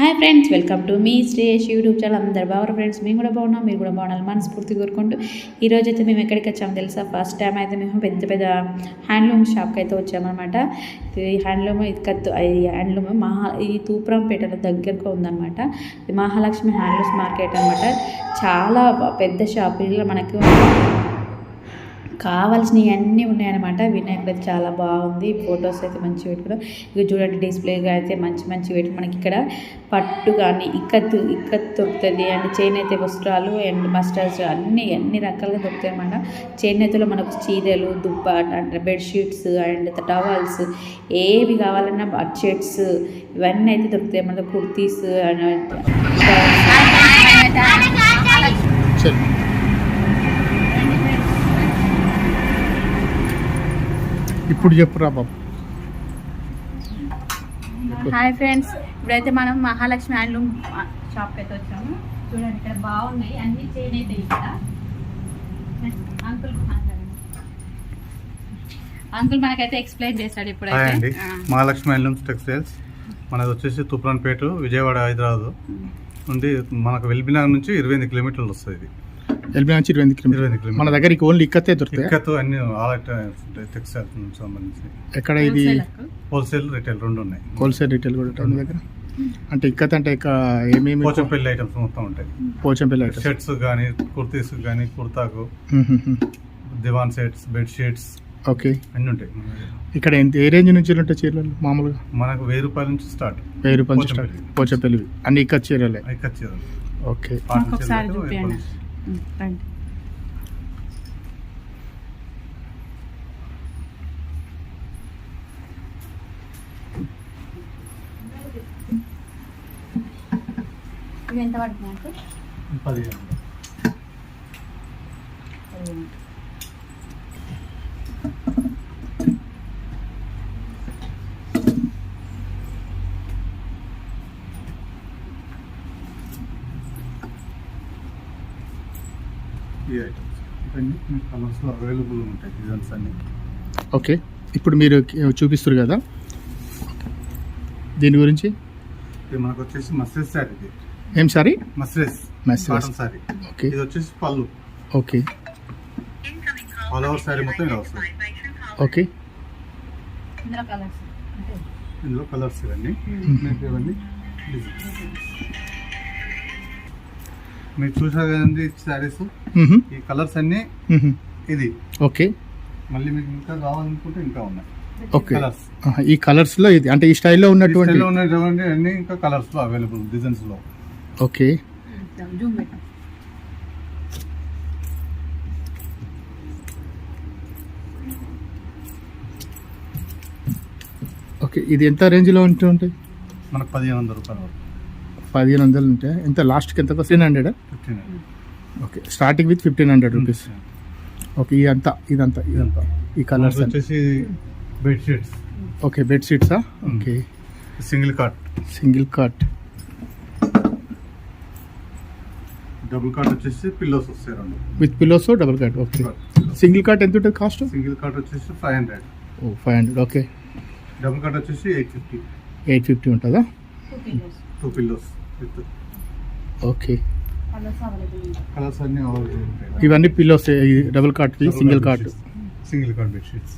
Hi friends welcome to మీ Shresh YouTube channel అందరు బాగున్నారు ఫ్రెండ్స్ మేము కూడా బాగున్నాం మీరు కూడా బాగున్నారు మనస్ఫూర్తి కోరుకుంటూ ఈరోజు అయితే మేము ఎక్కడికి వచ్చాము తెలుసా? ఫస్ట్ టైం అయితే మేము పెద్ద పెద్ద హ్యాండ్లూమ్ షాప్కి అయితే వచ్చామన్నమాట. ఇది హ్యాండ్లూమ్ ఇక్కత్తు ఈ హ్యాండ్లూమ్ మహా ఈ తూప్రాంపేటలో దగ్గరకు ఉందన్నమాట. ఇది మహాలక్ష్మి హ్యాండ్లూమ్స్ మార్కెట్ అనమాట చాలా పెద్ద షాప్ ఇలా మనకు కావాల్సినవి అన్నీ ఉన్నాయన్నమాట. వినాయకుడు అయితే చాలా బాగుంది. ఫొటోస్ అయితే మంచిగా పెట్టుకున్నాం ఇక చూడండి డిస్ప్లేగా అయితే మంచి మంచి పెట్టి మనకి ఇక్కడ పట్టు కానీ ఇక్కత్ ఇక్కత్ దొరుకుతుంది. అండ్ చేనేత వస్త్రాలు అండ్ మస్టర్స్ అన్నీ అన్ని రకాలుగా దొరుకుతాయి అన్నమాట. చేనేతలో మనకు చీరలు దుబ్బ అంటే బెడ్షీట్స్ అండ్ టవల్స్ ఏవి కావాలన్నా బడ్షీట్స్ ఇవన్నీ అయితే దొరుకుతాయి మన కుర్తీస్ అండ్ సరే ఇప్పుడు చెప్పురా బాబు. హాయ్ ఫ్రెండ్స్ ఇప్పుడైతే మనం మహాలక్ష్మి హ్యాండ్లూమ్ షాప్కి అయితే వచ్చాము. చూడండి ఇక్కడ బాగున్నాయి అన్ని చేనేత ఇక్కడ అంకుల్ అంకుల్ మనకైతే ఎక్స్ప్లెయిన్ చేస్తాడు ఇప్పుడైతే. Mahalakshmi handlooms textiles. మనది వచ్చేసి తుప్రాన్పేట విజయవాడ హైదరాబాద్. నుండి మనకు వెల్బినార్ నుంచి ఇరవై ఎనిమిది కిలోమీటర్లు వస్తుంది ఇది. ఎల్బీ నుంచి ఇరవై కిలోమీటర్లు. మన దగ్గరికి ఓన్లీ ఇక్కతే దొరుకుతాయి? ఇక్కతో అన్ని ఆల్ టెక్స్టైల్స్ సంబంధించి. ఎక్కడ ఇది. హోల్సేల్ రిటైల్ రెండు ఉన్నాయి. హోల్సేల్ రిటైల్ కూడా మీ దగ్గర? అంటే ఇక్కత్ అంటే ఇక ఏమేమి పోచంపల్లి ఐటమ్స్ మొత్తం ఉంటాయి. పోచంపల్లి ఐటమ్స్. షర్ట్స్ కానీ కుర్తీస్ కానీ కుర్తాకు divan sets bed sheets okay. అన్నీ ఉంటాయి. ఇక్కడ ఎంత ఏ రేంజ్ నుంచి ఉంటాయి చీరలు మామూలుగా? మనకు వెయ్యి రూపాయల నుంచి స్టార్ట్. వెయ్యి రూపాయల నుంచి స్టార్ట్. పోచంపల్లి. పోచంపల్లి అన్ని ఇక్కత్ చీరలే? ఇక్కత్ చీరలు. ఓకే. రండి ఇవి ఎంత రూపాయలు. పదిహేను ఈ ఐటమ్స్ ఇవన్నీ కలర్స్లో అవైలబుల్ ఉంటాయి డిజైన్స్ అన్ని. ఓకే. ఇప్పుడు మీరు చూపిస్తారు కదా? దీని గురించి? ఇది మనకు వచ్చేసి మస్రెస్ శారీ ఇది. ఏం సారీ? మస్రెస్. Cotton sari okay. ఇది వచ్చేసి పళ్ళు. ఓకే. ఆల్ ఓవర్ శారీ మొత్తం ఇలా వస్తుంది ఓకే. ఇందులో కలర్స్ అంటే ఇందులో కలర్స్ ఇవన్నీ. మ్మ్. మీకు ఇవన్నీ మీరు చూసారు కదండి శారీస్. ఈ కలర్స్ అన్నీ. ఇది. ఓకే. మళ్ళీ మీకు ఇంకా కావాలనుకుంటే ఇంకా ఉన్నాయి. ఓకే. ఈ కలర్స్లో ఇది అంటే ఈ స్టైల్లో ఉన్నటువంటి ఉన్నటువంటి అన్ని ఇంకా కలర్స్లో అవైలబుల్ డిజైన్స్లో. ఓకే. ఓకే ఇది ఎంత రేంజ్లో ఉంటూ ఉంటాయి? మనకు పదిహేను వందల రూపాయలు వరకు. పదిహేను వందలు ఉంటాయి? ఎంత లాస్ట్కి ఎంత fifteen hundred fifteen okay starting with fifteen hundred rupees okay ఇదంతా ఇదంతా ఇదంతా. ఈ కలర్స్ వచ్చేసి బెడ్ షీట్స్ ఓకే బెడ్ షీట్సా okay. Single cot single cot double cot వచ్చేసి పిల్లోస్ వస్తాయి రెండు. With pillows double cot okay single cot ఎంత ఉంటుంది కాస్ట్ సింగిల్ కాట్ వచ్చేసి ఫైవ్ హండ్రెడ్ ఓ five hundred okay double cot వచ్చేసి ఎయిట్ ఫిఫ్టీ ఎయిట్ ఫిఫ్టీ ఉంటుందా? Two pillows with okay colours అన్ని available ఉంటాయి. ఇవన్నీ pillows double cot single cot single cot bed sheets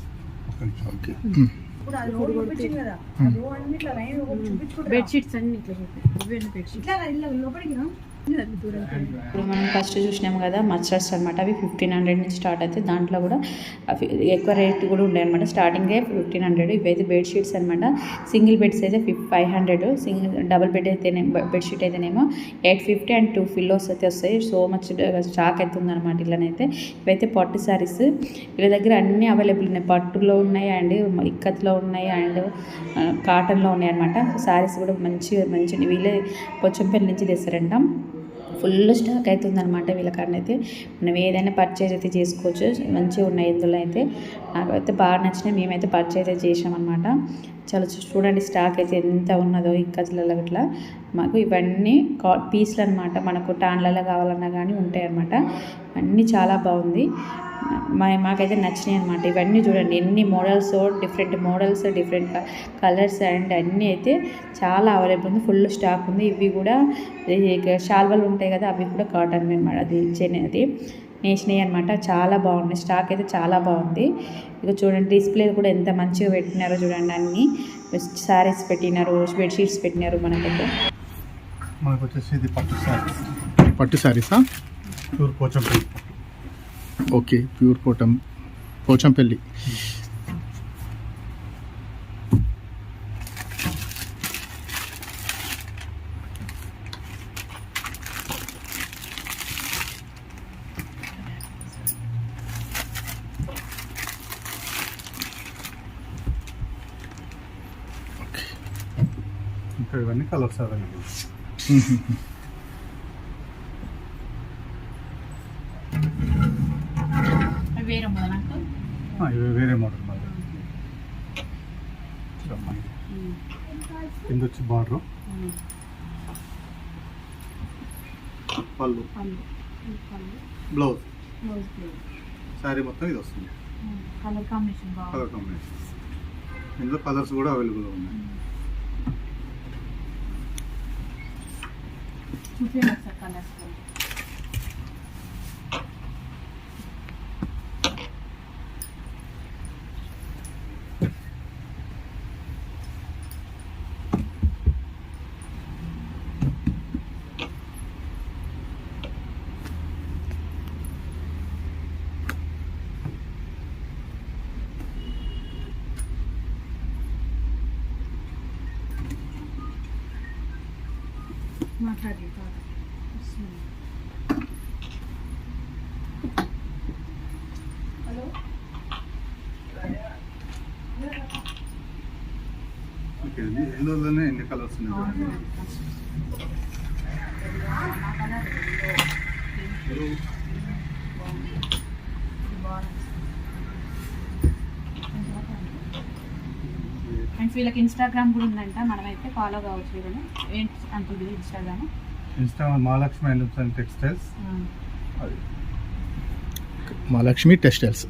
okay. Bedsheets అన్ని ఇట్లా చూపి ఇవి బెడ్షీట్స్ ఇప్పుడు మనం ఫస్ట్ చూసినాము కదా మస్టర్స్ అనమాట అవి ఫిఫ్టీన్ హండ్రెడ్ నుంచి స్టార్ట్ అవుతాయి దాంట్లో కూడా ఎక్కువ రేట్ కూడా ఉండే అనమాట స్టార్టింగే ఫిఫ్టీన్ హండ్రెడ్ ఇవైతే బెడ్షీట్స్ అనమాట సింగిల్ బెడ్స్ అయితే fif five hundred single double bed అయితేనే బెడ్షీట్ అయితేనేమో eight fifty and two pillows అయితే వస్తాయి. సో మచ్ స్టాక్ అయితే ఉందన్నమాట ఇలానైతే ఇవైతే పట్టు శారీస్ వీళ్ళ దగ్గర అన్నీ అవైలబుల్ ఉన్నాయి. పట్టులో ఉన్నాయి అండ్ ఇక్కత్లో ఉన్నాయి అండ్ uh, కాటన్లో ఉన్నాయి అనమాట శారీస్ కూడా మంచి మంచి వీళ్ళే పొచ్చంపల్లి నుంచి తెస్తారంట. ఫుల్ స్టాక్ అవుతుందన్నమాట వీళ్ళ కాడన మనం ఏదైనా పర్చేజ్ అయితే చేసుకోవచ్చు. మంచిగా ఉన్నాయి ఇందులో అయితే. నాకైతే బాగా నచ్చినాయి. మేమైతే పర్చేజ్ అయితే చేసామన్నమాట చాలా చూడండి స్టాక్ అయితే ఎంత ఉన్నదో ఈ కజ్లలో ఇట్లా. మాకు ఇవన్నీ కా పీస్లు అనమాట మనకు టాన్లలో కావాలన్నా కానీ ఉంటాయి అనమాట అన్నీ చాలా బాగుంది. మా మాకైతే నచ్చినాయి అనమాట ఇవన్నీ చూడండి ఎన్ని models different models different colours and అన్నీ అయితే చాలా అవైలబుల్ ఉంది. ఫుల్ స్టాక్ ఉంది. ఇవి కూడా షాల్వలు ఉంటాయి కదా అవి కూడా కాటన్ అనమాట అది చెన్ అది. నేసినాయి అనమాట చాలా బాగున్నాయి స్టాక్ అయితే చాలా బాగుంది. ఇక చూడండి డిస్ప్లే కూడా ఎంత మంచిగా పెట్టినారో చూడండి అన్ని. శారీస్ పెట్టినారు బెడ్షీట్స్ పెట్టినారు మనకైతే. మనకు వచ్చేసి ఇది పట్టు సారీస్. పట్టు శారీసా ప్యూర్ పోచంపల్లి. ఓకే ప్యూర్ పోటం పోచంపల్లి. ఇంకా ఇవన్నీ కలర్స్ అవైలబుల్. వేరే ఇవి మోడల్ మళ్ళీ. కింద వచ్చి బార్డర్. పళ్ళు. బ్లౌజ్. శారీ మొత్తం ఇది వస్తుంది. Colour combination colour combination. ఇందులో కలర్స్ కూడా అవైలబుల్ ఉన్నాయి. చూపించండి ఒకసారి కలర్స్ మాట్లాడి ఓకే అండి ఇందులోనే ఎన్ని కలర్స్ ఉన్నాయి. అండ్ వీళ్ళకి ఇన్స్టాగ్రామ్ కూడా ఉందంట. మనమైతే ఫాలో కావచ్చు వీళ్ళని. ఏంటి అంటుంది Instagram insta Mahalakshmi and textiles అది. మహాలక్ష్మి టెక్స్టైల్స్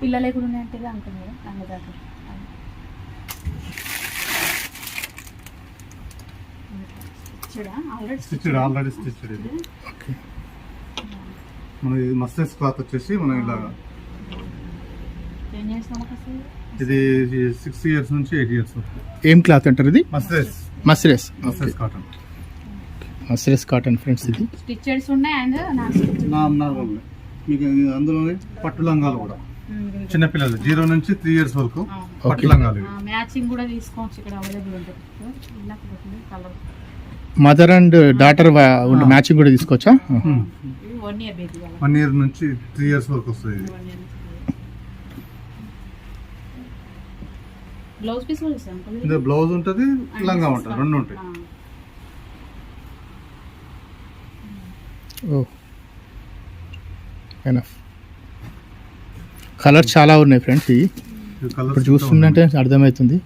పిల్లలే కూడా ఉన్నాయంటే కదా రంగదాకా ఆల్రెడీ స్టిచ్డ్ ఆల్రెడీ స్టిచ్డ్ ఇది. ఓకే. మన ఇది మస్టర్స్ క్లాత్ వచ్చేసి మనం అసలు ఇది సిక్స్ ఇయర్స్ నుంచి ఎయిట్ ఇయర్స్ ఏం క్లాత్ అంటారు ఇది? మస్టర్స్ మస్టర్స్ కాటన్. మస్రెస్ కాటన్ ఫ్రెండ్స్ ఇది. స్టిచెడ్స్ ఉన్నాయి అండ్ నా స్టిచ్ నా నార్మల్ మీకు అందులోనే పట్టు లంగాలు కూడా. చిన్నపిల్లలు జీరో నుంచి త్రీ ఇయర్స్ వరకు పట్టు Okay. లంగాలు ఇవి. మ్యాచింగ్ కూడా తీసుకోవచ్చు ఇక్కడ అవైలబుల్ ఉంటుంది. Colour. Mother and daughter matching కూడా తీసుకోవచ్చా. వన్ ఇయర్ బేబీ వాళ్ళ వన్ ఇయర్ నుంచి త్రీ ఇయర్స్ వరకు వస్తుంది బ్లౌజ్ పీస్ కూడా బ్లౌజ్ ఉంటుంది లంగా ఉంటుంది రెండు ఉంటాయి. ఓ ఎనఫ్ కలర్ చాలా ఉన్నాయి ఫ్రెండ్స్ ఇవి. ఇప్పుడు చూస్తుందంటే అర్థమవుతుంది.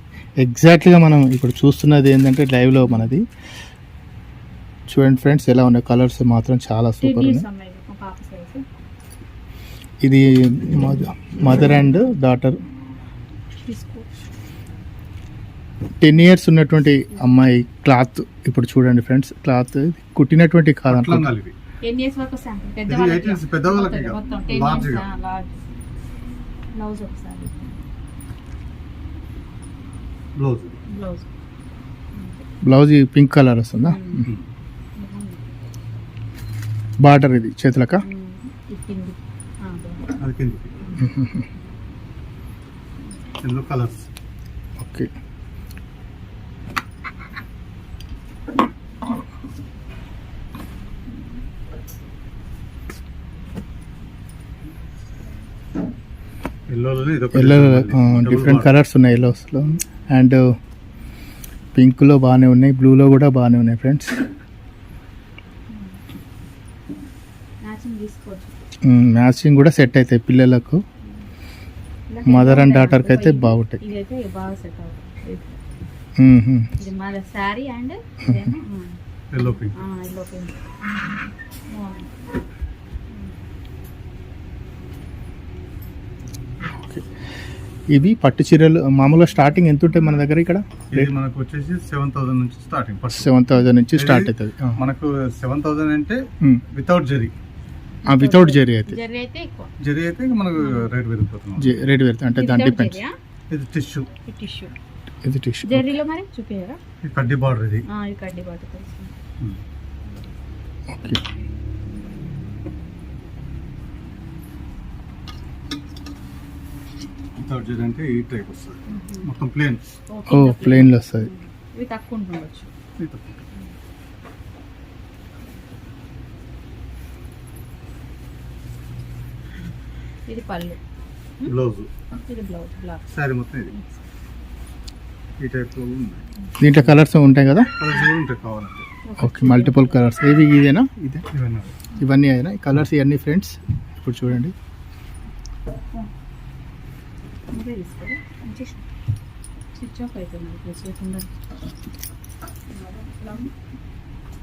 ఎగ్జాక్ట్లీగా మనం ఇప్పుడు చూస్తున్నది ఏంటంటే లైవ్లో మనది. చూడండి ఫ్రెండ్స్ ఎలా ఉన్నాయి కలర్స్ మాత్రం చాలా సూపర్ ఉన్నాయి. ఇది mother and daughter ten years ఉన్నటువంటి అమ్మాయి క్లాత్ ఇప్పుడు చూడండి ఫ్రెండ్స్ క్లాత్ కుట్టినటువంటి కాదనుకుంటా బ్లౌజ్ ఒకసారి. Blouse. Blouse. Blouse pink colour వస్తుందా? బార్డర్ ఇది చేతులక? Colours. Okay. Yellow different colours ఉన్నాయి ఎల్లోస్లో అండ్ పింక్లో బాగానే ఉన్నాయి బ్లూలో కూడా బాగానే ఉన్నాయి ఫ్రెండ్స్ మ్యాచింగ్ కూడా సెట్ అవుతాయి పిల్లలకు. మదర్ అండ్ డాటర్కి అయితే బాగుంటాయి. Sari and yellow pink yellow pink ఇవి పట్టు చీరలు మామూలుగా స్టార్టింగ్ ఎంత ఉంటాయి మన దగ్గర ఇక్కడ? ఇది మనకు వచ్చేసి సెవెన్ థౌసండ్ నుంచి స్టార్టింగ్ ఫస్ట్ సెవెన్ థౌజండ్ నుంచి స్టార్ట్ అవుతుంది. మనకు సెవెన్ థౌసండ్ అంటే వితౌట్ జరీ వితౌట్ జెరీ అయితే. జరీ అయితే మనకు రేట్ పెరిగిపోతుంది. రేట్ పెడతా అంటే దాని డిపెండ్స్ ఇది టిష్యూ టిష్యూ ఇది టిష్యూ జరీలో మరి చూపించారా ఇది కడ్డీ బార్డర్ ఇది. ఈ కడ్డీ తెలుసు ఓకే వితౌట్ జరీ అంటే ఈ టైప్ వస్తుంది. మొత్తం ప్లేన్ ఓ ప్లెయిన్లో వస్తుంది. ఇవి తక్కువ ఇది పళ్ళు. బ్లౌజ్. ఇది బ్లౌజ్ బ్లాక్ శారీ మొత్తం ఇది. ఈ టైప్ దీంట్లో కలర్స్ ఉంటాయి కదా? కలర్స్ కూడా ఉంటాయి కావాలంటే. ఓకే. Multiple colours. ఇవి ఇదేనా ఇదే. ఇవన్నీ. ఇవన్నీ అయినా. కలర్స్ ఇవన్నీ ఫ్రెండ్స్. ఇప్పుడు చూడండి. ఇదే తీసుకోరా? స్విచ్ ఆఫ్ అవుతుంది లేకుండా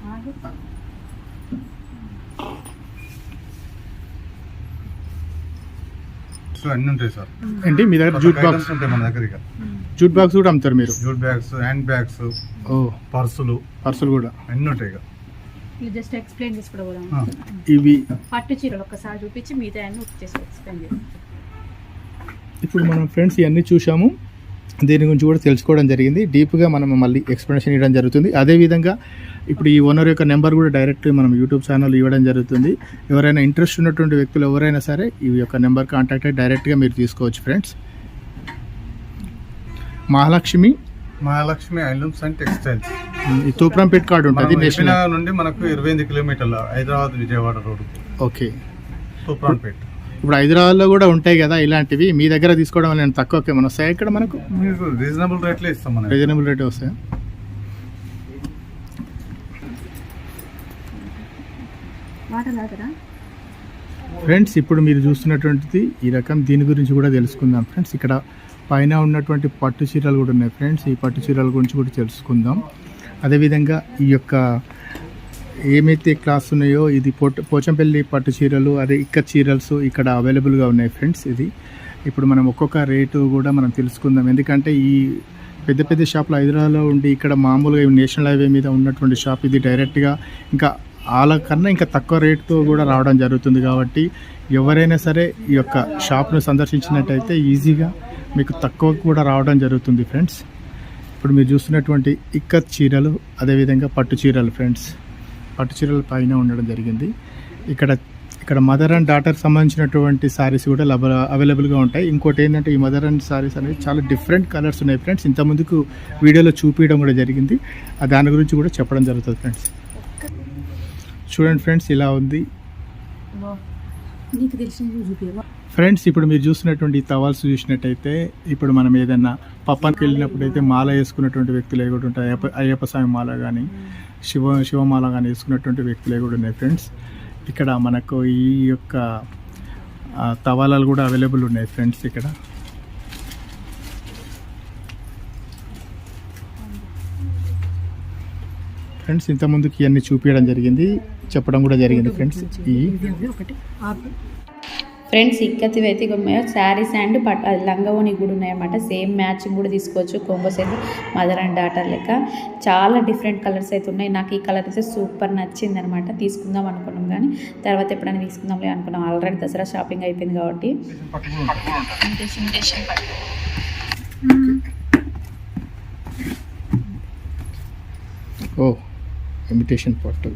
ఆగు. అన్ని ఉంటాయి సార్. ఏంటి? మీ దగ్గర జూట్ బాక్స్? ఉంటాయి మన దగ్గర ఇక. జూట్ బాక్స్ కూడా అమ్ముతారు మీరు? జూట్ బ్యాగ్స్ హ్యాండ్ బ్యాగ్స్ ఓ. పర్సులు. పర్సులు కూడా? అన్ని ఉంటాయి జస్ట్ ఎక్స్ప్లెయిన్ చేసుకోవడం ఆ. ఇవి పట్టు చీరలు ఒక్కసారి చూపించి మిగతా అన్ని చేసి ఎక్స్ప్లెయిన్ చేస్తాం ఇప్పుడు మనం ఫ్రెండ్స్ ఇవన్నీ చూసాము దీని గురించి కూడా తెలుసుకోవడం జరిగింది. డీప్గా మనం మళ్ళీ ఎక్స్ప్లెనేషన్ ఇవ్వడం జరుగుతుంది. అదేవిధంగా ఇప్పుడు ఈ ఓనర్ యొక్క నెంబర్ కూడా డైరెక్ట్ మనం యూట్యూబ్ ఛానల్ ఇవ్వడం జరుగుతుంది. ఎవరైనా ఇంట్రెస్ట్ ఉన్నటువంటి వ్యక్తులు ఎవరైనా సరే ఈ యొక్క నెంబర్ కాంటాక్ట్ అయ్యి డైరెక్ట్గా మీరు తీసుకోవచ్చు friends. Mahalakshmi. Mahalakshmi ఐలూమ్స్ and textiles. ఈ తూప్రంపేట్ కార్డు ఉంటుంది నేషనల్. నుండి మనకు ఇరవై ఎనిమిది కిలోమీటర్ల హైదరాబాద్ విజయవాడ రోడ్ ఓకే. తూప్రాన్పేట్ ఇప్పుడు హైదరాబాద్లో కూడా ఉంటాయి కదా ఇలాంటివి. మీ దగ్గర తీసుకోవడం వల్ల తక్కువకి ఏమైనా వస్తాయి ఇక్కడ మనకు? రీజనబుల్ రేట్లే ఇస్తాం మనం. రీజనబుల్ రేట్ వస్తాయి? ఫ్రెండ్స్ ఇప్పుడు మీరు చూస్తున్నటువంటిది ఈ రకం. దీని గురించి కూడా తెలుసుకుందాం ఫ్రెండ్స్. ఇక్కడ పైన ఉన్నటువంటి పట్టు చీరలు కూడా ఉన్నాయి ఫ్రెండ్స్. ఈ పట్టు చీరల గురించి కూడా తెలుసుకుందాం. అదేవిధంగా ఈ యొక్క ఏమైతే క్లాస్ ఉన్నాయో ఇది పోట పోచంపల్లి పట్టు చీరలు అదే ఇక్క చీరల్స్ ఇక్కడ అవైలబుల్గా ఉన్నాయి ఫ్రెండ్స్ ఇది. ఇప్పుడు మనం ఒక్కొక్క రేటు కూడా మనం తెలుసుకుందాం. ఎందుకంటే ఈ పెద్ద పెద్ద షాపులు హైదరాబాద్లో ఉండి ఇక్కడ మామూలుగా నేషనల్ హైవే మీద ఉన్నటువంటి షాప్ ఇది డైరెక్ట్గా ఇంకా వాళ్ళ కన్నా ఇంకా తక్కువ రేటుతో కూడా రావడం జరుగుతుంది కాబట్టి ఎవరైనా సరే ఈ యొక్క షాప్ను సందర్శించినట్టయితే ఈజీగా మీకు తక్కువ కూడా రావడం జరుగుతుంది ఫ్రెండ్స్ ఇప్పుడు మీరు చూస్తున్నటువంటి ఇక్కత్ చీరలు అదేవిధంగా పట్టు చీరలు ఫ్రెండ్స్ పట్టు చీరల పైన ఉండడం జరిగింది. ఇక్కడ ఇక్కడ మదర్ అండ్ డాటర్ సంబంధించినటువంటి సారీస్ కూడా లభ అవైలబుల్గా ఉంటాయి. ఇంకోటి ఏంటంటే ఈ మదర్ అండ్ సారీస్ అనేవి చాలా డిఫరెంట్ కలర్స్ ఉన్నాయి ఫ్రెండ్స్ ఇంత ముందుకు వీడియోలో చూపించడం కూడా జరిగింది. దాని గురించి కూడా చెప్పడం జరుగుతుంది ఫ్రెండ్స్ చూడండి ఫ్రెండ్స్ ఇలా ఉంది. ఫ్రెండ్స్ ఇప్పుడు మీరు చూస్తున్నటువంటి ఈ టవల్స్ చూసినట్టయితే ఇప్పుడు మనం ఏదైనా పప్పనికి వెళ్ళినప్పుడు అయితే మాల వేసుకున్నటువంటి వ్యక్తులు కూడా ఉంటాయి అయ్యప్ప అయ్యప్ప స్వామి మాల కానీ శివ శివమాల కానీ వేసుకున్నటువంటి వ్యక్తులు కూడా ఉన్నాయి ఫ్రెండ్స్. ఇక్కడ మనకు ఈ యొక్క తవాలాలు కూడా అవైలబుల్ ఉన్నాయి ఫ్రెండ్స్ ఇక్కడ. ఫ్రెండ్స్ ఇంత ముందుకి ఇవన్నీ చూపించడం జరిగింది. చెప్పడం కూడా జరిగింది ఫ్రెండ్స్. ఈ ఫ్రెండ్స్ ఇక్కతివి అయితే శారీస్ అండ్ పట్ అది లంగవోని కూడా ఉన్నాయన్నమాట. సేమ్ మ్యాచింగ్ కూడా తీసుకోవచ్చు కోంబోస్ అయితే మదర్ అండ్ డాటర్ లెక్క. చాలా డిఫరెంట్ కలర్స్ అయితే ఉన్నాయి. నాకు ఈ కలర్ అయితే సూపర్ నచ్చింది అనమాట తీసుకుందాం అనుకున్నాం కానీ తర్వాత ఎప్పుడైనా తీసుకుందాంలే అనుకున్నాం. ఆల్రెడీ దసరా షాపింగ్ అయిపోయింది కాబట్టి. ఓ ఇమిటేషన్ పట్టు.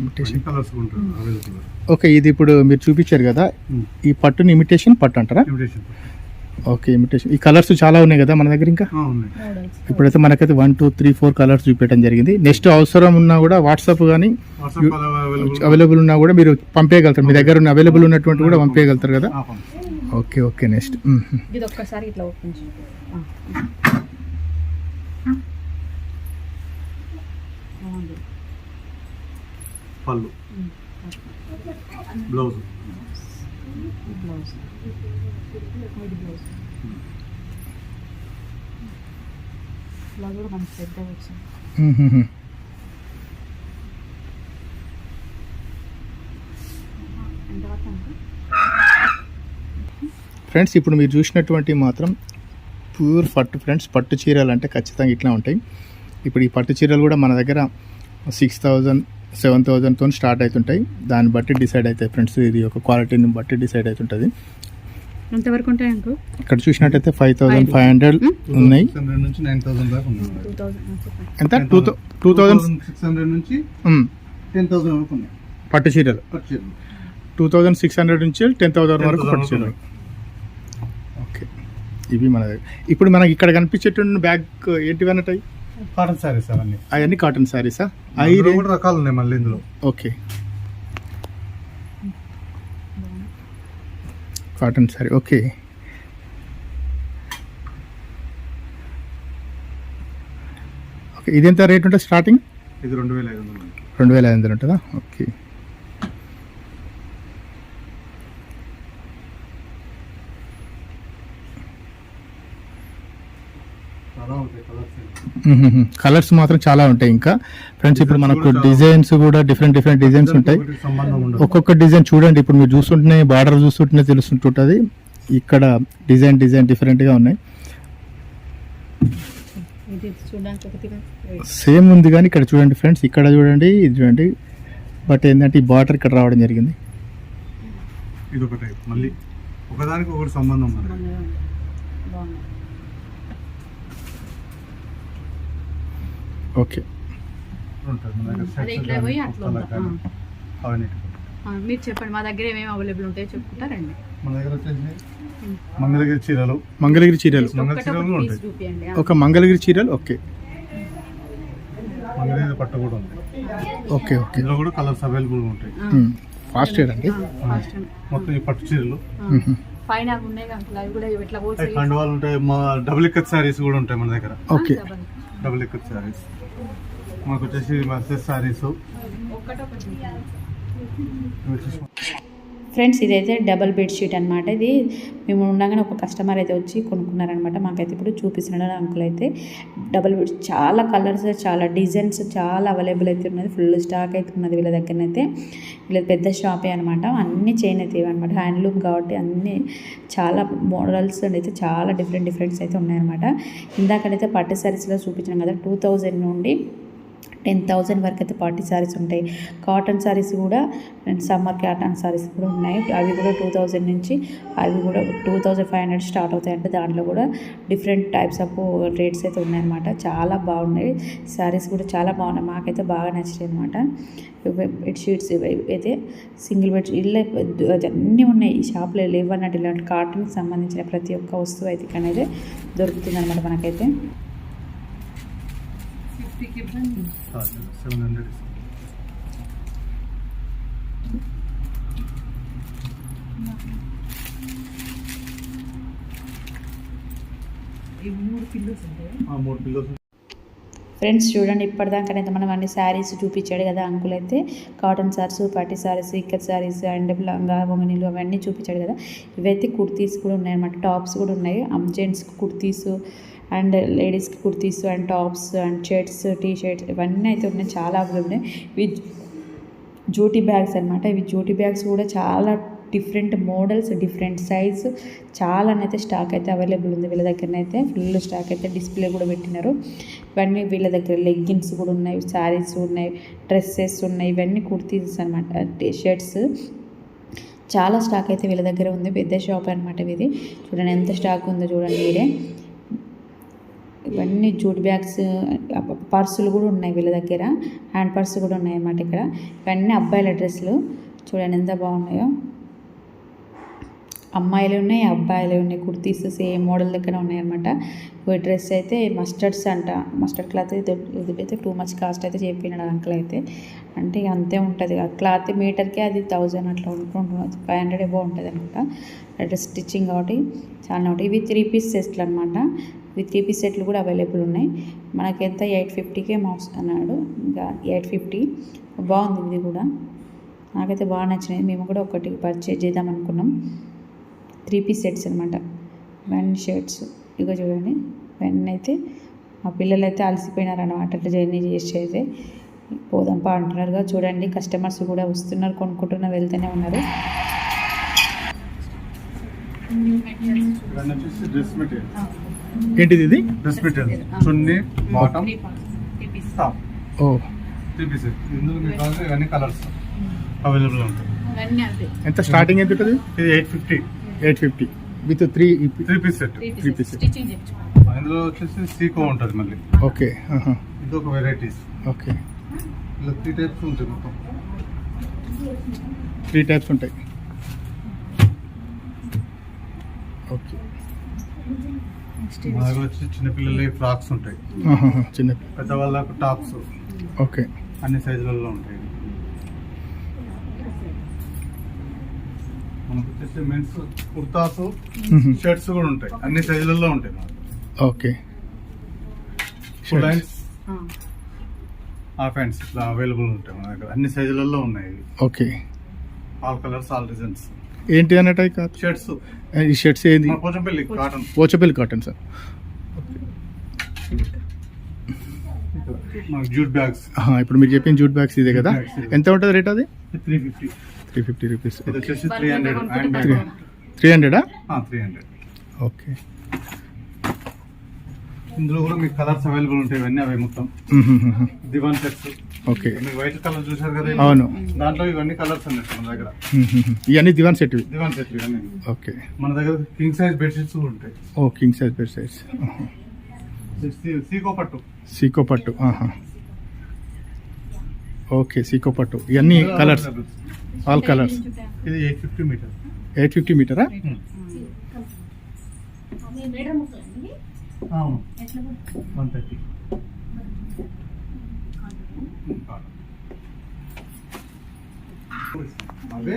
ఇమిటేషన్ అవైలబుల్ ఓకే ఇది ఇప్పుడు మీరు చూపించారు కదా ఈ పట్టుని ఇమిటేషన్ పట్టు అంటారా? ఓకే ఇమిటేషన్ ఈ కలర్స్ చాలా ఉన్నాయి కదా మన దగ్గర ఇంకా? ఇప్పుడైతే మనకైతే one two three four colours చూపించడం జరిగింది. నెక్స్ట్ అవసరం ఉన్నా కూడా వాట్సాప్ కానీ అవైలబుల్ ఉన్నా కూడా మీరు పంపేయగలుగుతారు. మీ దగ్గర ఉన్న అవైలబుల్ ఉన్నటువంటి కూడా పంపేయగలుగుతారు కదా? ఓకే ఓకే నెక్స్ట్ ఇది ఒక్కసారి ఇట్లా ఓపెన్. పళ్ళు. బ్లౌజ్. బ్లౌజ్ కూడా మంచి పెద్దగా వచ్చింది ఫ్రెండ్స్ ఇప్పుడు మీరు చూసినటువంటి మాత్రం ప్యూర్ పట్టు ఫ్రెండ్స్ పట్టు చీరలు అంటే ఖచ్చితంగా ఇట్లా ఉంటాయి. ఇప్పుడు ఈ పట్టు చీరలు కూడా మన దగ్గర సిక్స్ థౌజండ్ సెవెన్ థౌజండ్తో స్టార్ట్ అవుతుంటాయి దాన్ని బట్టి డిసైడ్ అవుతాయి ఫ్రెండ్స్ ఇది ఒక క్వాలిటీని బట్టి డిసైడ్ అవుతుంటుంది ఎంతవరకు ఉంటాయి అంకు ఇక్కడ చూసినట్టయితే ఫైవ్ థౌజండ్ ఫైవ్ హండ్రెడ్ ఉన్నాయి. థౌసండ్ ఎంత? Two two thousand six hundred నుంచి టెన్ థౌసండ్ వరకు ఉన్నాయి. పట్టు చీరలు. టూ థౌజండ్ సిక్స్ హండ్రెడ్ నుంచి టెన్ థౌజండ్ వరకు 10,000 పట్టు చీరలు. ఓకే ఇవి మన దగ్గర. ఇప్పుడు మనకి ఇక్కడ కనిపించేటువంటి బ్యాగ్ ఏంటివి అన్నట్టు కాటన్ శారీస్ అవన్నీ. అవన్నీ కాటన్ శారీసా అందులో కూడా రకాలు ఉన్నాయి మళ్ళీ ఇందులో. Okay. Cotton sari okay. Okay ఇది ఎంత రేట్ ఉంటుంది స్టార్టింగ్ ఇది రెండు వేల ఐదు వందలు. రెండు వేల ఐదు వందలు ఉంటుందా? ఓకే చాలా ఉంటాయి కలర్స్ మాత్రం చాలా ఉంటాయి ఇంకా. ఫ్రెండ్స్ ఇప్పుడు మనకు డిజైన్స్ కూడా డిఫరెంట్ డిఫరెంట్ డిజైన్స్ ఉంటాయి. ఒక్కొక్క డిజైన్ చూడండి ఇప్పుడు మీరు చూస్తుంటేనే బార్డర్ చూస్తుంటేనే తెలుస్తుంటుంది ఇక్కడ డిజైన్ డిజైన్ డిఫరెంట్గా ఉన్నాయి. సేమ్ ఉంది కానీ ఇక్కడ చూడండి ఫ్రెండ్స్ ఇక్కడ చూడండి ఇది చూడండి. బట్ ఏంటంటే ఈ బార్డర్ ఇక్కడ రావడం జరిగింది. ఇది ఒక టైప్ మళ్ళీ ఒకదానికి ఒకటి సంబంధం ఉంది బాగుంది ఓకే ఉంటుంది మన దగ్గర అదే sets ఇట్లా కానీ, పోయి అట్లా కుక్కలు ఉందా? కానీ, అవన్నీ ఆ, మీరు చెప్పండి మా దగ్గర ఏమేమి అవైలబుల్ ఉంటాయో చెప్పుకుంటారండి మన దగ్గర వచ్చేసి మంగళగిరి చీరలు. మంగళగిరి చీరలు. మంగళ ఒక్కటి చీరలు ఒకటి ఉంటాయి. ఒక మంగళగిరి చీరలు ఓకే. మంగళగిరి పట్టు కూడా ఉంది. Okay okay. ఇందులో కూడా కలర్స్ అవైలబుల్ ఉంటాయి. ఫాస్ట్ అండి? మొత్తం ఈ పట్టు చీరలు. పైన ఉన్నాయి కూడా ఇట్లా అవి పోసి కండువాలు ఉంటాయి మా డబుల్ ఇక్కత్ శారీస్ కూడా ఉంటాయి మన దగ్గర. ఓకే. Double ikat saris. మాకు వచ్చేసి మర్సెస్ శారీస్. ఫ్రెండ్స్ ఇదైతే డబల్ బెడ్షీట్ అనమాట ఇది మేము ఉండగానే ఒక కస్టమర్ అయితే వచ్చి కొనుక్కున్నారనమాట మాకైతే ఇప్పుడు చూపిస్తున్నాడు అంకుల్ అయితే. డబల్ బెడ్ చాలా కలర్స్ చాలా డిజైన్స్ చాలా అవైలబుల్ అయితే ఉన్నది. ఫుల్ స్టాక్ అయితే ఉన్నది వీళ్ళ దగ్గర అయితే వీళ్ళ పెద్ద షాపే అనమాట అన్ని చైన్ అయితే అనమాట హ్యాండ్లూమ్ కాబట్టి అన్ని చాలా మోడల్స్ అయితే చాలా డిఫరెంట్ డిఫరెంట్స్ అయితే ఉన్నాయన్నమాట. ఇందాకనైతే పట్టు సారీస్లో చూపించాను కదా టూ థౌజండ్ నుండి టెన్ థౌజండ్ వరకు అయితే పార్టీ శారీస్ ఉంటాయి. కాటన్ శారీస్ కూడా అండ్ సమ్మర్ కాటన్ శారీస్ కూడా ఉన్నాయి. అవి కూడా టూ థౌజండ్ నుంచి అవి కూడా two thousand five hundred start అవుతాయి అంటే దాంట్లో కూడా డిఫరెంట్ టైప్స్ ఆఫ్ రేట్స్ అయితే ఉన్నాయన్నమాట. చాలా బాగున్నాయి. శారీస్ కూడా చాలా బాగున్నాయి. మాకైతే బాగా నచ్చాయి అనమాట బెడ్షీట్స్ ఇవి అయితే సింగిల్ బెడ్ ఇళ్ళ అన్నీ ఉన్నాయి. ఈ షాప్లో లేవన్నట్టు ఇలాంటి కాటన్కి సంబంధించిన ప్రతి ఒక్క వస్తువు అయితే అనేది దొరుకుతుంది అనమాట మనకైతే. సెవెన్ హండ్రెడ్ మూడు పిల్లోస్ ఫ్రెండ్స్ చూడండి ఇప్పటిదాకానైతే మనం అన్ని శారీస్ చూపించాడు కదా అంకుల్ అయితే కాటన్ శారీస్ పట్టి శారీస్ ఇక్కత్ శారీస్ అండ్ లంగా వంగనీలు అవన్నీ చూపించాడు కదా. ఇవైతే కుర్తీస్ కూడా ఉన్నాయన్నమాట టాప్స్ కూడా ఉన్నాయి జెంట్స్ కుర్తీస్ అండ్ లేడీస్కి kurtis and tops and shirts T shirts ఇవన్నీ అయితే ఉన్నాయి. చాలా అవైలబుల్ ఉన్నాయి. ఇవి జూటీ బ్యాగ్స్ అనమాట ఇవి జూటీ బ్యాగ్స్ కూడా చాలా డిఫరెంట్ మోడల్స్ డిఫరెంట్ సైజ్. చాలా అయితే స్టాక్ అయితే అవైలబుల్ ఉంది వీళ్ళ దగ్గరనైతే. ఫుల్ స్టాక్ అయితే డిస్ప్లే కూడా పెట్టినారు. ఇవన్నీ వీళ్ళ దగ్గర లెగ్గిన్స్ కూడా ఉన్నాయి శారీస్ ఉన్నాయి డ్రెస్సెస్ ఉన్నాయి. ఇవన్నీ కుర్తీస్ అనమాట టీ షర్ట్స్ చాలా స్టాక్ అయితే వీళ్ళ దగ్గర ఉంది. పెద్ద షాప్ అనమాట ఇది చూడండి ఎంత స్టాక్ ఉందో చూడండి మీరే. ఇవన్నీ జూట్ బ్యాగ్స్ పర్సులు కూడా ఉన్నాయి వీళ్ళ దగ్గర. హ్యాండ్ పర్స్ కూడా ఉన్నాయి అన్నమాట ఇక్కడ. ఇవన్నీ అబ్బాయిల డ్రెస్సులు. చూడండి ఎంత బాగున్నాయో. అమ్మాయిలు ఉన్నాయి అబ్బాయిలు ఉన్నాయి. కుర్తీస్ సేమ్ మోడల్ దగ్గర ఉన్నాయన్నమాట ఈ డ్రెస్ అయితే మస్టర్డ్స్ అంట. మస్టర్డ్ క్లాత్ అయితే టూ మచ్ కాస్ట్ అయితే చెప్పినాడు అంకుల్ అయితే. అంటే అంతే ఉంటుంది. ఆ క్లాత్ మీటర్కే అది థౌజండ్ అట్లా ఉంటుంది ఫైవ్ హండ్రెడ్ ఎబో ఉంటుంది అనమాట డ్రెస్ స్టిచ్చింగ్ కాబట్టి చాలా ఉంటుంది ఇవి త్రీ పీస్ సెట్లు అనమాట ఇవి త్రీ పీస్ సెట్లు కూడా అవైలబుల్ ఉన్నాయి. మనకి ఎంత ఎయిట్ ఫిఫ్టీకే మాక్స్ అన్నాడు. ఇంకా ఎయిట్ ఫిఫ్టీ. బాగుంది ఇది కూడా. నాకైతే బాగా నచ్చినాయి. మేము కూడా ఒకటి పర్చేజ్ చేద్దాం అనుకున్నాం. త్రీ పీస్ సెట్స్ అనమాట ఇవన్నీ షర్ట్స్ ఇగో చూడండి. ఇవన్నీ అయితే మా పిల్లలు అయితే అలసిపోయినారు అనమాట అట్లా జర్నీ చేసి అయితే పోదాంపా అంటున్నారుగా చూడండి. కస్టమర్స్ కూడా వస్తున్నారు. కొనుక్కుంటున్నారు. వెళ్తూనే ఉన్నారు. ఇవన్నీ వచ్చేసి డ్రెస్ మెటీరియల్ ఏంటిది ఇది? Dress material chunni bottom top ఓ. త్రీ పీసెస్ ఇందులో మీకు కావాల్సిన ఇవన్నీ కలర్స్ అవైలబుల్ ఉంటాయి. ఎంత స్టార్టింగ్ ఎంత ఉంటుంది? ఇది eight fifty eight fifty with three three piece set three piece ఇందులో వచ్చేసి సీకో ఉంటుంది మళ్ళీ. ఓకే. ఇది ఒక వెరైటీస్ ఓకే. ఇలా త్రీ టైప్స్ ఉంటాయి మొత్తం. త్రీ టైప్స్ ఉంటాయి. ఓకే. మా దగ్గర వచ్చి చిన్నపిల్లలకి ఫ్రాక్స్ ఉంటాయి. చిన్న పెద్దవాళ్ళకు టాప్స్. ఓకే. అన్ని సైజులలో ఉంటాయి. మనకు వచ్చేసి మెన్స్ కుర్తాస్. షర్ట్స్ కూడా ఉంటాయి. అన్ని సైజులలో ఉంటాయి మనకు okay. Full hands half hands ఇట్లా అవైలబుల్ ఉంటాయి మన దగ్గర. అన్ని సైజులలో ఉన్నాయి. Okay. All colours all designs ఏంటి అన్నట్టు అవి కాదు. షర్ట్స్ ఈ షర్ట్స్ ఏంది? Pochampally cotton Pochampally cotton sir jute bags. ఇప్పుడు మీరు చెప్పిన జూట్ బ్యాగ్స్ ఇదే కదా? ఎంత ఉంటుంది రేట్ అది? Three fifty. Three fifty rupees. ఇది వచ్చేసి త్రీ హండ్రెడ్ త్రీ హండ్రెడా త్రీ హండ్రెడ్ ఓకే. ఇందులో కూడా మీకు కలర్స్ అవైలబుల్ ఉంటాయి ఇవన్నీ అవి మొత్తం. Divan sets okay. White colour చూసారు కదా అవును. దాంట్లో ఇవన్నీ కలర్స్ అన్నట్టు మన దగ్గర. ఇవన్నీ divan set divan set okay. మన దగ్గర కింగ్ సైజ్ బెడ్షీట్స్ కూడా ఉంటాయి. ఓ కింగ్ సైజ్ బెడ్ సైజ్ సీకో పట్టు. సీకో పట్టు ఆహా. ఓకే సీకో పట్టు. ఇవన్నీ కలర్స్. ఆల్ కలర్స్ ఇది eight fifty metre. Eight fifty మీటరా? అవును. One thirty. అవే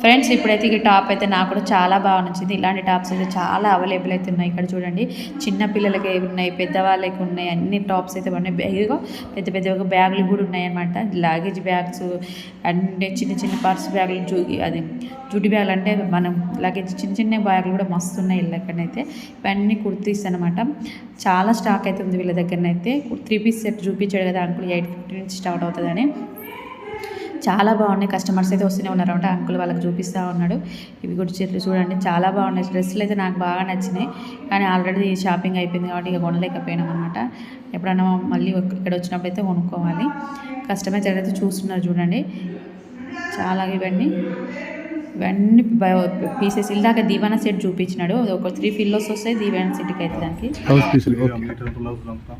ఫ్రెండ్స్ ఇప్పుడైతే ఈ టాప్ అయితే నాకు కూడా చాలా బాగా నచ్చింది. ఇలాంటి టాప్స్ అయితే చాలా అవైలబుల్ అయితే ఉన్నాయి ఇక్కడ చూడండి. చిన్న పిల్లలకి ఉన్నాయి పెద్దవాళ్ళకి ఉన్నాయి అన్ని టాప్స్ అయితే ఉన్నాయి. ఇదిగో పెద్ద పెద్ద బ్యాగులు కూడా ఉన్నాయన్నమాట. లగేజ్ బ్యాగ్స్ అన్ని చిన్న చిన్న పర్స్ బ్యాగులు జూ అది జుడి బ్యాగులు అంటే మనం లగేజ్ చిన్న చిన్న బ్యాగులు కూడా మస్తు ఉన్నాయి వీళ్ళకనైతే ఇవన్నీ కుర్తీస్ అనమాట చాలా స్టాక్ అయితే ఉంది వీళ్ళ దగ్గరనైతే. త్రీ పీస్ సెట్ చూపించాడు కదా అంకుల్ ఎయిట్ ఫిఫ్టీ నుంచి స్టార్ట్ అవుతుందని. చాలా బాగున్నాయి. కస్టమర్స్ అయితే వస్తూనే ఉన్నారనమాట అంకుల్ వాళ్ళకి చూపిస్తూ ఉన్నాడు. ఇవి కూడా చెట్లు చూడండి. చాలా బాగున్నాయి. డ్రెస్సులు అయితే నాకు బాగా నచ్చినాయి. కానీ ఆల్రెడీ షాపింగ్ అయిపోయింది కాబట్టి ఇక కొనలేకపోయినాం అనమాట ఎప్పుడైనా మళ్ళీ ఇక్కడ వచ్చినప్పుడు అయితే కొనుక్కోవాలి. కస్టమర్స్ అయితే చూస్తున్నారు చూడండి. చాలా ఇవన్నీ. ఇవన్నీ పీసెస్ ఇలాగ దీవానా సెట్ చూపించినాడు. ఒక త్రీ ఫిల్లోస్ వస్తాయి దీవానా సెట్కి అయితే దానికి. హౌస్ పీసులు ఓకే మీటర్ బ్లౌజ్ అంతా.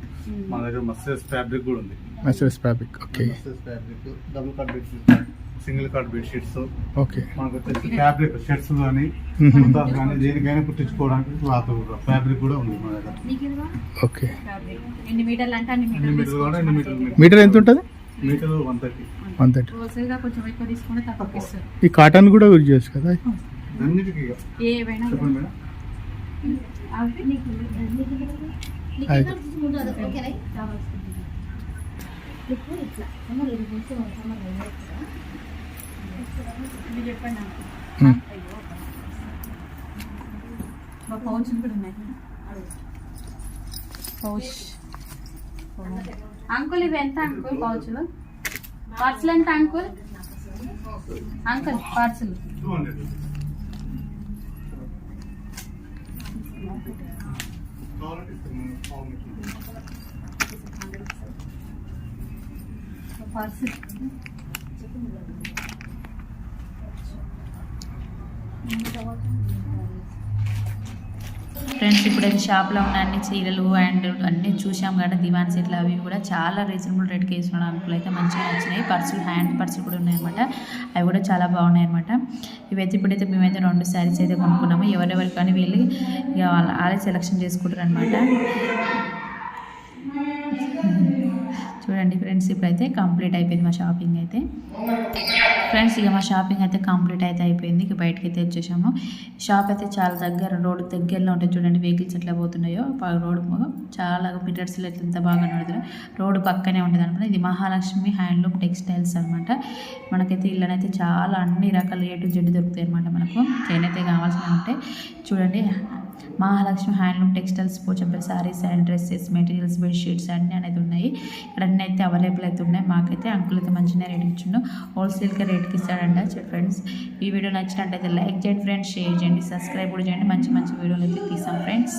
మన దగ్గర మస్సెస్ ఫ్యాబ్రిక్ కూడా ఉంది. మెసెస్ fabric okay మస్సెస్ fabric double cot bedsheets single cot bedsheets okay మనకు వచ్చేసి ఫ్యాబ్రిక్ షర్ట్స్ కానీ. కుర్తాస్ కానీ దేనికైనా కుట్టించుకోవడానికి క్లాత్ కూడా ఫ్యాబ్రిక్ కూడా ఉంది మన దగ్గర. ఓకే ఎన్ని మీటర్లు అంటే అన్ని మీటర్లు మీటర్ ఎంత ఉంటుంది? Metre one thirty. One thirty ఈ కాటన్ కూడా యూజ్ చేయొచ్చు కదా? పౌచ్ కూడా ఉన్నాయి. పౌచ్. అంకుల్ ఇవి ఎంత అంకుల్ పౌచ్లు? పార్సల్ ఎంత uncle uncle parcel two hundred కావాలంటే ఇస్తాను మేడం. పావు మీటర్. పార్సల్ ఫ్రెండ్స్ ఇప్పుడైతే షాప్లో ఉన్న అన్ని చీరలు అండ్ అన్నీ చూసాం కదా దివాన్ సెట్లు అవి కూడా చాలా రీజనబుల్ రేట్కి వేసుకున్నాను అనుకులు అయితే మంచిగా నచ్చినాయి. పర్సులు హ్యాండ్ పర్సులు కూడా ఉన్నాయన్నమాట. అవి కూడా చాలా బాగున్నాయి అనమాట ఇవైతే ఇప్పుడైతే మేమైతే రెండు శారీస్ అయితే కొనుక్కున్నాము. ఎవరెవరు కానీ వీళ్ళు ఇక వాళ్ళే సెలెక్షన్ చేసుకుంటారు అనమాట చూడండి ఫ్రెండ్స్ ఇప్పుడైతే కంప్లీట్ అయిపోయింది మా షాపింగ్ అయితే. ఫ్రెండ్స్ ఇక మా షాపింగ్ అయితే కంప్లీట్ అయితే అయిపోయింది. ఇక బయటకి అయితే వచ్చేసాము. షాప్ అయితే చాలా దగ్గర రోడ్ దగ్గరలో ఉంటుంది చూడండి వెహికల్స్ ఎట్లా పోతున్నాయో. రోడ్ చాలా మీటర్స్లో ఎట్లా ఎంత బాగా నడుతున్నాయి రోడ్డు పక్కనే ఉంటుంది అనమాట. ఇది మహాలక్ష్మి హ్యాండ్లూమ్ టెక్స్టైల్స్ అనమాట. మనకైతే ఇళ్ళనైతే చాలా అన్ని రకాల ఏ టు జెడ్ దొరుకుతాయి అనమాట మనకు. చేనైతే కావాల్సిన ఉంటాయి. చూడండి Mahalakshmi handloom textiles Pochampally saris and dresses materials bedsheets అన్నీ అనేది ఉన్నాయి. ఇక్కడ అన్నీ అయితే అవైలబుల్ అయితే ఉన్నాయి. మాకైతే అంకుల్ అయితే మంచిగా రేట్ ఇచ్చిండు. హోల్సేల్గా రేట్కి ఇస్తాడంట. ఫ్రెండ్స్ ఈ వీడియో నచ్చినట్టయితే లైక్ చేయండి ఫ్రెండ్స్ షేర్ చేయండి. సబ్స్క్రైబ్ కూడా చేయండి. మంచి మంచి వీడియోలు అయితే తీసాం ఫ్రెండ్స్